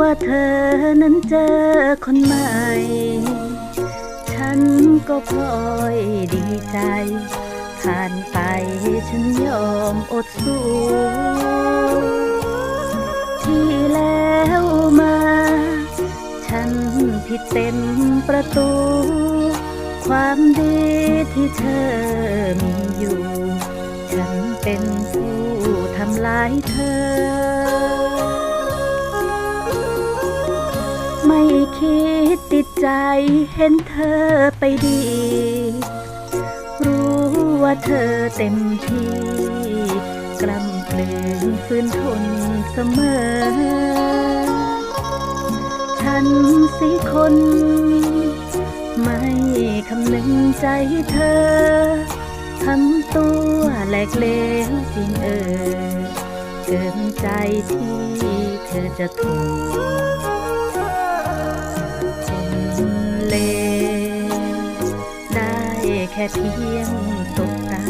ว่าเธอนั้นเจอคนใหม่ ฉันก็พลอยดีใจ ผ่านไปฉันยอมอดสู้ที่แล้วมา ฉันผิดเต็มประตู ความดีที่เธอมีอยู่ ฉันเป็นผู้ทำลายเธอ ไม่คิดติดใจเห็นเธอไปดี รู้ว่าเธอเต็มที่ กล้ำกลืนฝืนทนเสมอ ฉันสิคน ไม่คำนึงใจเธอทำตัวแหลกเลวจริงเออ เกินใจที่เธอจะทน แค่เพียงตกตา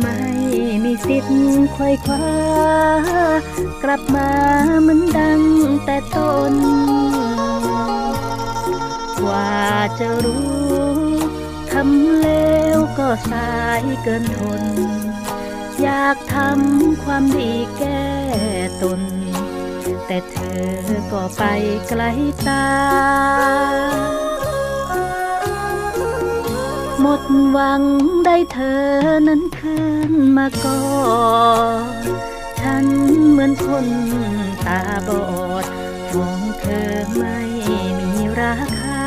ไม่มีสิทธิ์ควยคว้า กลับมาเหมือนดังแต่ต้น กว่าจะรู้ทำแล้วก็สายเกินทน อยากทำความดีแก้ตน แต่เธอก็ไปไกลตา มดหวังได้เธอนั้นคืนมาก่อนฉันเหมือนคนตาบอดมองเธอไม่มีราคา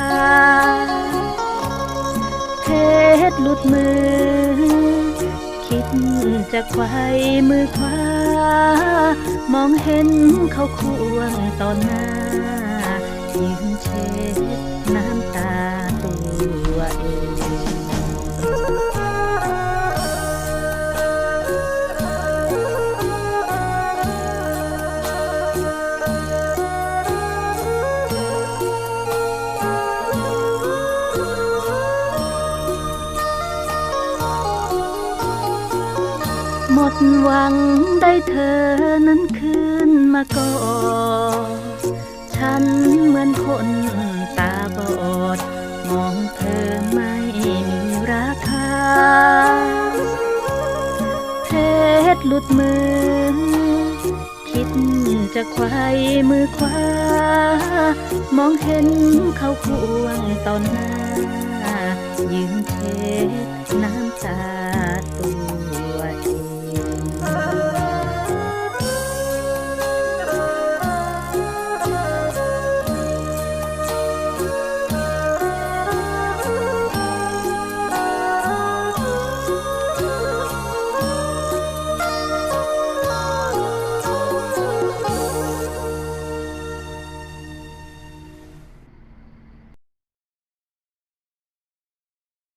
เพชรหลุดมือ คิดจะไขว้มือขวามองเห็นเขาควงต่อหน้ายืนเช มดหวังได้เธอนั้นคืนมาก่อฉันเหมือนคนตาบอด มองเธอไม่มีราคาเพชรหลุดมือ คิดจะไขว้มือขวามองเห็นเขาควงตอนหน้ายืนเช็ดน้ำตา